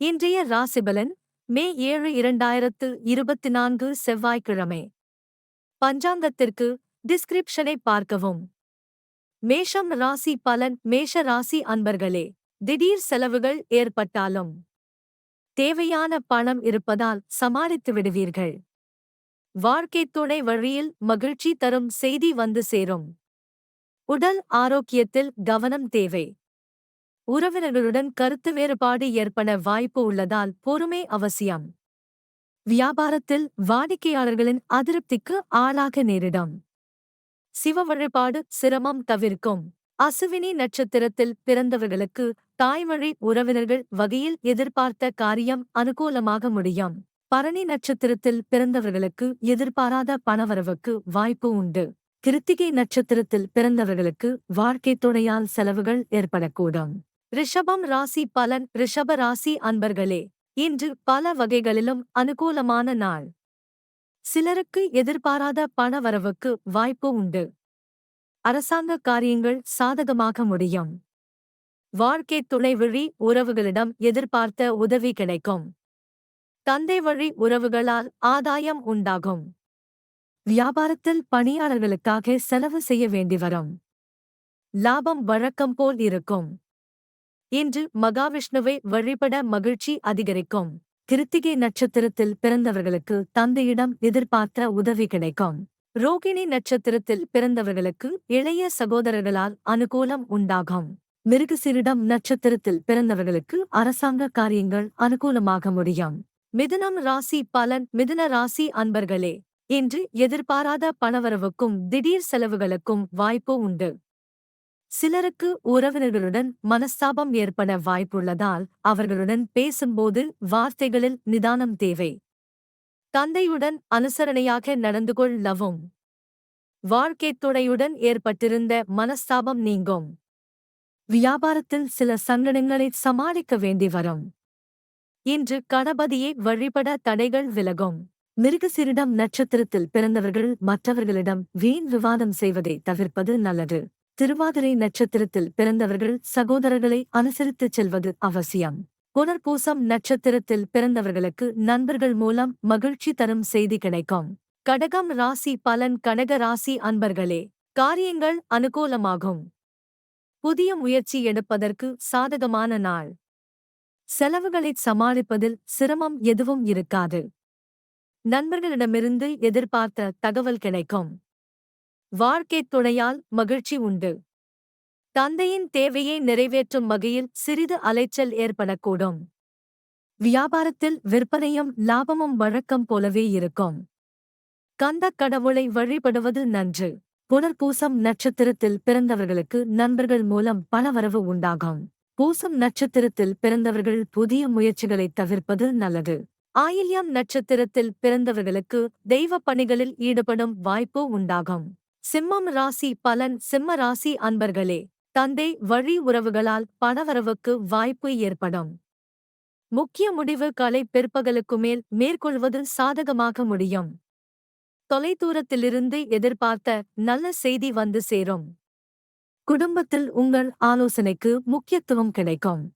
இன்றைய ராசிபலன் மே ஏழு இரண்டாயிரத்து இருபத்தி நான்கு செவ்வாய்க்கிழமை. பஞ்சாங்கத்திற்கு டிஸ்கிரிப்ஷனை பார்க்கவும். மேஷம் ராசி பலன் மேஷ ராசி அன்பர்களே திடீர் செலவுகள் ஏற்பட்டாலும் தேவையான பணம் இருப்பதால் சமாளித்து விடுவீர்கள். வாழ்க்கை துணை வழியில் மகிழ்ச்சி தரும் செய்தி வந்து சேரும். உடல் ஆரோக்கியத்தில் கவனம் தேவை. உறவினர்களுடன் கருத்து வேறுபாடு ஏற்பட வாய்ப்பு உள்ளதால் பொறுமை அவசியம். வியாபாரத்தில் வாடிக்கையாளர்களின் அதிருப்திக்கு ஆளாக நேரிடும். சிவ வழிபாடு சிரமம் தவிர்க்கும். அசுவினி நட்சத்திரத்தில் பிறந்தவர்களுக்கு தாய்மொழி உறவினர்கள் வகையில் எதிர்பார்த்த காரியம் அனுகூலமாக முடியும். பரணி நட்சத்திரத்தில் பிறந்தவர்களுக்கு எதிர்பாராத பணவரவுக்கு வாய்ப்பு உண்டு. கிருத்திகை நட்சத்திரத்தில் பிறந்தவர்களுக்கு வாழ்க்கை துணையால் செலவுகள் ஏற்படக்கூடும். ரிஷபம் ராசி பலன் ரிஷப ராசி அன்பர்களே இன்று பல வகைகளிலும் அனுகூலமான நாள். சிலருக்கு எதிர்பாராத பணவரவுக்கு வாய்ப்பு உண்டு. அரசாங்க காரியங்கள் சாதகமாக முடியும். வாழ்க்கை துணை வழி உறவுகளிடம் எதிர்பார்த்த உதவி கிடைக்கும். தந்தை வழி உறவுகளால் ஆதாயம் உண்டாகும். வியாபாரத்தில் பணியாளர்களுக்காக செலவு செய்ய வேண்டி வரும். லாபம் வழக்கம் போல் இருக்கும். இன்று மகாவிஷ்ணுவை வழிபட மகிழ்ச்சி அதிகரிக்கும். கிருத்திகை நட்சத்திரத்தில் பிறந்தவர்களுக்கு தந்தையிடம் எதிர்பார்த்த உதவி கிடைக்கும். ரோகிணி நட்சத்திரத்தில் பிறந்தவர்களுக்கு இளைய சகோதரர்களால் அனுகூலம் உண்டாகும். மிருகசிரிடம் நட்சத்திரத்தில் பிறந்தவர்களுக்கு அரசாங்க காரியங்கள் அனுகூலமாக முடியும். மிதுனம் ராசி பலன் மிதுன ராசி அன்பர்களே இன்று எதிர்பாராத பணவரவுக்கும் திடீர் செலவுகளுக்கும் வாய்ப்பு உண்டு. சிலருக்கு உறவினர்களுடன் மனஸ்தாபம் ஏற்பட வாய்ப்புள்ளதால் அவர்களுடன் பேசும்போது வார்த்தைகளில் நிதானம் தேவை. தந்தையுடன் அனுசரணையாக நடந்து கொள்ளவும். வாழ்க்கைத் துணையுடன் ஏற்பட்டிருந்த மனஸ்தாபம் நீங்கும். வியாபாரத்தில் சில சங்கடங்களை சமாளிக்க வேண்டி வரும். இன்று கணபதியை வழிபட தடைகள் விலகும். மிருகசிரிடம் நட்சத்திரத்தில் பிறந்தவர்கள் மற்றவர்களிடம் வீண் விவாதம் செய்வதை தவிர்ப்பது நல்லது. திருவாதிரை நட்சத்திரத்தில் பிறந்தவர்கள் சகோதரர்களை அனுசரித்துச் செல்வது அவசியம். புனர்பூசம் நட்சத்திரத்தில் பிறந்தவர்களுக்கு நண்பர்கள் மூலம் மகிழ்ச்சி தரும் செய்தி கிடைக்கும். கடகம் ராசி பலன் கடக ராசி அன்பர்களே காரியங்கள் அனுகூலமாகும். புதிய முயற்சி எடுப்பதற்கு சாதகமான நாள். செலவுகளைச் சமாளிப்பதில் சிரமம் எதுவும் இருக்காது. நண்பர்களிடமிருந்து எதிர்பார்த்த தகவல் கிடைக்கும். வாழ்க்கைத் துணையால் மகிழ்ச்சி உண்டு. தந்தையின் தேவையை நிறைவேற்றும் வகையில் சிறிது அலைச்சல் ஏற்படக்கூடும். வியாபாரத்தில் விற்பனையும் லாபமும் வழக்கம் போலவே இருக்கும். கந்தக் கடவுளை வழிபடுவது நன்று. புனர்பூசம் நட்சத்திரத்தில் பிறந்தவர்களுக்கு நண்பர்கள் மூலம் பணவரவு உண்டாகும். பூசம் நட்சத்திரத்தில் பிறந்தவர்கள் புதிய முயற்சிகளைத் தவிர்ப்பது நல்லது. ஆயில்யம் நட்சத்திரத்தில் பிறந்தவர்களுக்கு தெய்வ பணிகளில் ஈடுபடும் வாய்ப்பு உண்டாகும். சிம்மம் ராசி பலன் சிம்ம ராசி அன்பர்களே தந்தை வழி உறவுகளால் பணவரவுக்கு வாய்ப்பு ஏற்படும். முக்கிய முடிவு கலை பிற்பகலுக்கு மேல் மேற்கொள்வது சாதகமாக முடியும். தொலைதூரத்திலிருந்து எதிர்பார்த்த நல்ல செய்தி வந்து சேரும். குடும்பத்தில் உங்கள் ஆலோசனைக்கு முக்கியத்துவம் கிடைக்கும்.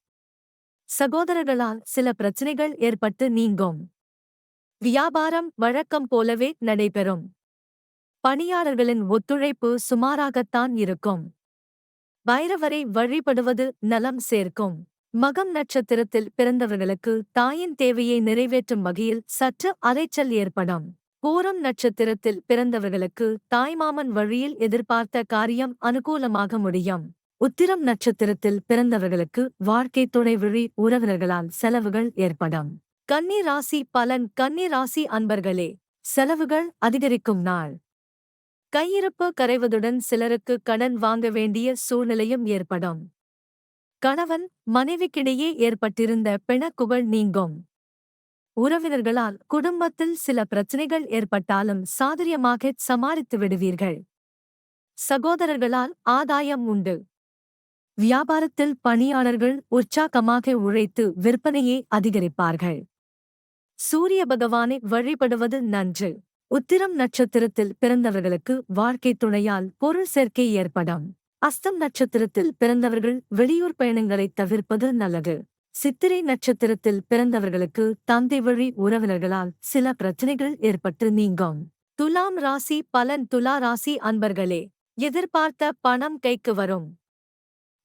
சகோதரர்களால் சில பிரச்சனைகள் ஏற்பட்டு நீங்கும். வியாபாரம் வழக்கம் போலவே நடைபெறும். பணியாளர்களின் ஒத்துழைப்பு சுமாராகத்தான் இருக்கும். பைரவரை வழிபடுவது நலம் சேர்க்கும். மகம் நட்சத்திரத்தில் பிறந்தவர்களுக்கு தாயின் தேவையை நிறைவேற்றும் வகையில் சற்று அலைச்சல் ஏற்படும். பூரம் நட்சத்திரத்தில் பிறந்தவர்களுக்கு தாய்மாமன் வழியில் எதிர்பார்த்த காரியம் அனுகூலமாக முடியும். உத்திரம் நட்சத்திரத்தில் பிறந்தவர்களுக்கு வாழ்க்கை துணை விழி உறவினர்களால் செலவுகள் ஏற்படும். கன்னி ராசி பலன் கன்னி ராசி அன்பர்களே செலவுகள் அதிகரிக்கும் நாள். கையிருப்பு கரைவதுடன் சிலருக்கு கடன் வாங்க வேண்டிய சூழ்நிலையும் ஏற்படும். கணவன் மனைவிக்கிடையே ஏற்பட்டிருந்த பிணக்குகள் நீங்கும். உறவினர்களால் குடும்பத்தில் சில பிரச்சனைகள் ஏற்பட்டாலும் சாதுரியமாக சமாளித்து விடுவீர்கள். சகோதரர்களால் ஆதாயம் உண்டு. வியாபாரத்தில் பணியாளர்கள் உற்சாகமாக உழைத்து விற்பனையை அதிகரிப்பார்கள். சூரிய பகவானை வழிபடுவது நன்று. உத்திரம் நட்சத்திரத்தில் பிறந்தவர்களுக்கு வாழ்க்கை துணையால் பொருள் சேர்க்கை ஏற்படும். அஸ்தம் நட்சத்திரத்தில் பிறந்தவர்கள் வெளியூர் பயணங்களை தவிர்ப்பது நல்லது. சித்திரை நட்சத்திரத்தில் பிறந்தவர்களுக்கு தந்தை வழி உறவினர்களால் சில பிரச்சனைகள் ஏற்பட்டு நீங்கும். துலாம் ராசி பலன் துலா ராசி அன்பர்களே எதிர்பார்த்த பணம் கைக்கு வரும்.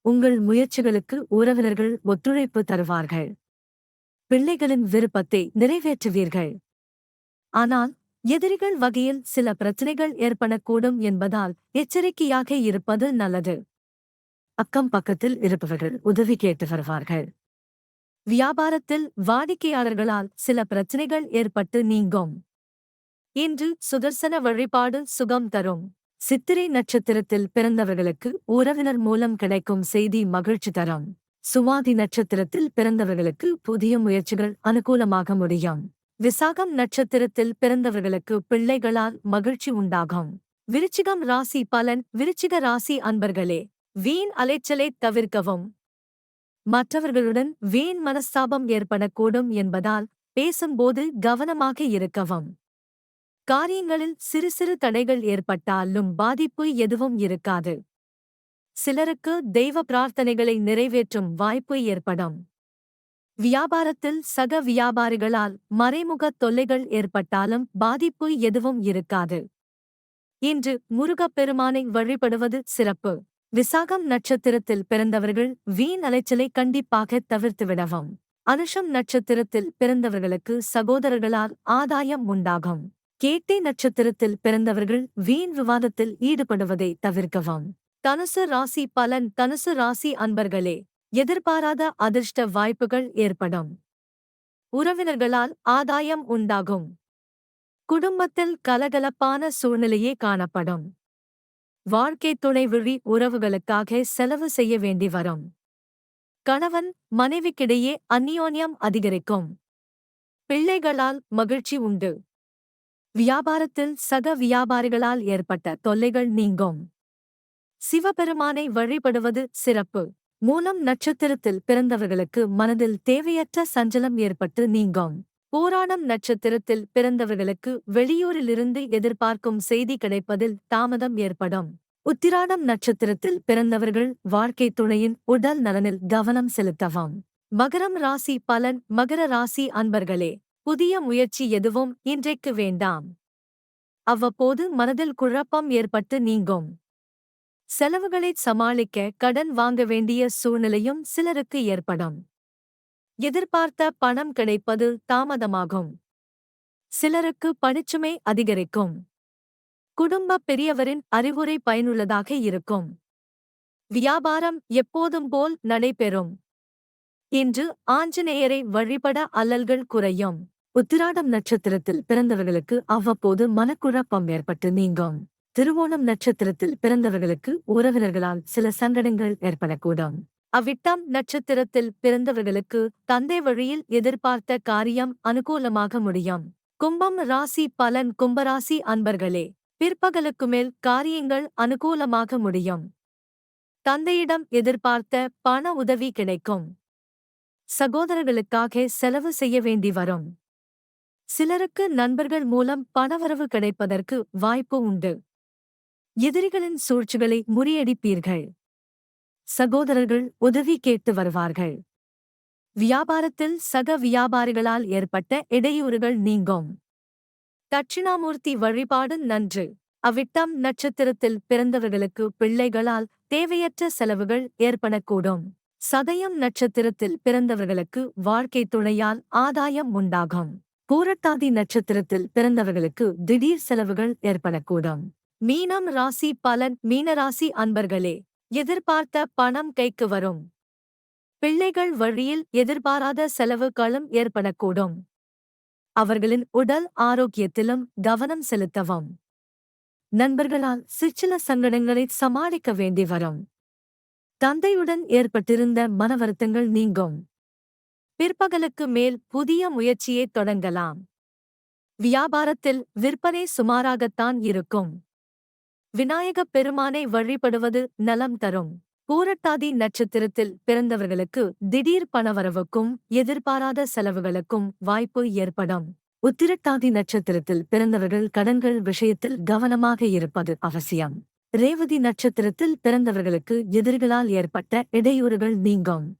உங்கள் முயற்சிகளுக்கு உறவினர்கள் ஒத்துழைப்பு தருவார்கள். பிள்ளைகளின் விருப்பத்தை நிறைவேற்றுவீர்கள். ஆனால் எதிரிகள் வகையில் சில பிரச்சனைகள் ஏற்படக்கூடும் என்பதால் எச்சரிக்கையாக இருப்பது நல்லது. அக்கம் பக்கத்தில் இருப்பவர்கள் உதவி கேட்டு வருவார்கள். வியாபாரத்தில் வாடிக்கையாளர்களால் சில பிரச்சனைகள் ஏற்பட்டு நீங்கும். இன்று சுதர்சன வழிபாடு சுகம் தரும். சித்திரை நட்சத்திரத்தில் பிறந்தவர்களுக்கு உறவினர் மூலம் கிடைக்கும் செய்தி மகிழ்ச்சி தரும். சுவாதி நட்சத்திரத்தில் பிறந்தவர்களுக்கு புதிய முயற்சிகள் அனுகூலமாக முடியும். விசாகம் நட்சத்திரத்தில் பிறந்தவர்களுக்கு பிள்ளைகளால் மகிழ்ச்சி உண்டாகும். விருச்சிகம் ராசி பலன். விருச்சிக ராசி அன்பர்களே வீண் அலைச்சலை தவிர்க்கவும். மற்றவர்களுடன் வீண் மனஸ்தாபம் ஏற்படக்கூடும் என்பதால் பேசும்போது கவனமாக இருக்கவும். காரியங்களில் சிறு சிறு தடைகள் ஏற்பட்டாலும் பாதிப்பு எதுவும் இருக்காது. சிலருக்கு தெய்வ பிரார்த்தனைகளை நிறைவேற்றும் வாய்ப்பு ஏற்படும். வியாபாரத்தில் சக வியாபாரிகளால் மறைமுக தொல்லைகள் ஏற்பட்டாலும் பாதிப்பு எதுவும் இருக்காது. இன்று முருகப்பெருமானை வழிபடுவது சிறப்பு. விசாகம் நட்சத்திரத்தில் பிறந்தவர்கள் வீண் அலைச்சலை கண்டிப்பாக தவிர்த்துவிடவும் அனுஷம் நட்சத்திரத்தில் பிறந்தவர்களுக்கு சகோதரர்களால் ஆதாயம் உண்டாகும். கேட்டை நட்சத்திரத்தில் பிறந்தவர்கள் வீண் விவாதத்தில் ஈடுபடுவதை தவிர்க்கவும். தனுசு ராசி பலன் தனுசு ராசி அன்பர்களே எதிர்பாராத அதிர்ஷ்ட வாய்ப்புகள் ஏற்படும். உறவினர்களால் ஆதாயம் உண்டாகும். குடும்பத்தில் கலகலப்பான சூழ்நிலையே காணப்படும். வாழ்க்கை துணை விழி உறவுகளுக்காக செலவு செய்ய வேண்டி வரும். கணவன் மனைவிக்கிடையே அந்நியோன்யம் அதிகரிக்கும். பிள்ளைகளால் மகிழ்ச்சி உண்டு. வியாபாரத்தில் சக வியாபாரிகளால் ஏற்பட்ட தொல்லைகள் நீங்கும். சிவபெருமானை வழிபடுவது சிறப்பு. மூலம் நட்சத்திரத்தில் பிறந்தவர்களுக்கு மனதில் தேவையற்ற சஞ்சலம் ஏற்பட்டு நீங்கும். போராடம் நட்சத்திரத்தில் பிறந்தவர்களுக்கு வெளியூரிலிருந்து எதிர்பார்க்கும் செய்தி கிடைப்பதில் தாமதம் ஏற்படும். உத்திராடம் நட்சத்திரத்தில் பிறந்தவர்கள் வாழ்க்கை துணையின் உடல் நலனில் கவனம் செலுத்தவும். மகரம் ராசி பலன் மகர ராசி அன்பர்களே புதிய முயற்சி எதுவும் இன்றைக்கு வேண்டாம். அவ்வப்போது மனதில் குழப்பம் ஏற்பட்டு நீங்கும். செலவுகளை சமாளிக்க கடன் வாங்க வேண்டிய சூழ்நிலையும் சிலருக்கு ஏற்படும். எதிர்பார்த்த பணம் கிடைப்பது தாமதமாகும். சிலருக்கு பணிச்சுமை அதிகரிக்கும். குடும்ப பெரியவரின் அறிவுரை பயனுள்ளதாக இருக்கும். வியாபாரம் எப்போதும் போல் நடைபெறும். இன்று ஆஞ்சநேயரை வழிபட அல்லல்கள் குறையும். உத்திராடம் நட்சத்திரத்தில் பிறந்தவர்களுக்கு அவ்வப்போது மனக்குழப்பம் ஏற்பட்டு நீங்கும். திருவோணம் நட்சத்திரத்தில் பிறந்தவர்களுக்கு உறவினர்களால் சில சங்கடங்கள் ஏற்படக்கூடும். அவ்விட்டம் நட்சத்திரத்தில் பிறந்தவர்களுக்கு தந்தை வழியில் எதிர்பார்த்த காரியம் அனுகூலமாக முடியும். கும்பம் ராசி பலன் கும்பராசி அன்பர்களே பிற்பகலுக்கு மேல் காரியங்கள் அனுகூலமாக முடியும். தந்தையிடம் எதிர்பார்த்த பண உதவி கிடைக்கும். சகோதரர்களுக்காக செலவு செய்ய வேண்டி வரும். சிலருக்கு நண்பர்கள் மூலம் பணவரவு கிடைப்பதற்கு வாய்ப்பு உண்டு. எதிரிகளின் சூழ்ச்சிகளை முறியடிப்பீர்கள். சகோதரர்கள் உதவி கேட்டு வருவார்கள். வியாபாரத்தில் சக வியாபாரிகளால் ஏற்பட்ட இடையூறுகள் நீங்கும். தட்சிணாமூர்த்தி வழிபாடு நன்று. அவ்விட்டம் நட்சத்திரத்தில் பிறந்தவர்களுக்கு பிள்ளைகளால் தேவையற்ற செலவுகள் ஏற்படக்கூடும். சதயம் நட்சத்திரத்தில் பிறந்தவர்களுக்கு வாழ்க்கை துணையால் ஆதாயம் உண்டாகும். பூரட்டாதி நட்சத்திரத்தில் பிறந்தவர்களுக்கு திடீர் செலவுகள் ஏற்படக்கூடும். மீனம் ராசி பலன் மீனராசி அன்பர்களே எதிர்பார்த்த பணம் கைக்கு வரும். பிள்ளைகள் வழியில் எதிர்பாராத செலவுகளும் ஏற்படக்கூடும். அவர்களின் உடல் ஆரோக்கியத்திலும் கவனம் செலுத்தவும். நண்பர்களால் சிற்சில சங்கடங்களை சமாளிக்க வேண்டி வரும். தந்தையுடன் ஏற்பட்டிருந்த மனவருத்தங்கள் நீங்கும். பிற்பகலுக்கு மேல் புதிய முயற்சியை தொடங்கலாம். வியாபாரத்தில் விற்பனை சுமாராகத்தான் இருக்கும். விநாயகப் பெருமானை வழிபடுவது நலம் தரும். பூரட்டாதி நட்சத்திரத்தில் பிறந்தவர்களுக்கு திடீர் பணவரவுக்கும் எதிர்பாராத செலவுகளுக்கும் வாய்ப்பு ஏற்படும். உத்திரட்டாதி நட்சத்திரத்தில் பிறந்தவர்கள் கடன்கள் விஷயத்தில் கவனமாக இருப்பது அவசியம். ரேவதி நட்சத்திரத்தில் பிறந்தவர்களுக்கு எதிரிகளால் ஏற்பட்ட இடையூறுகள் நீங்கும்.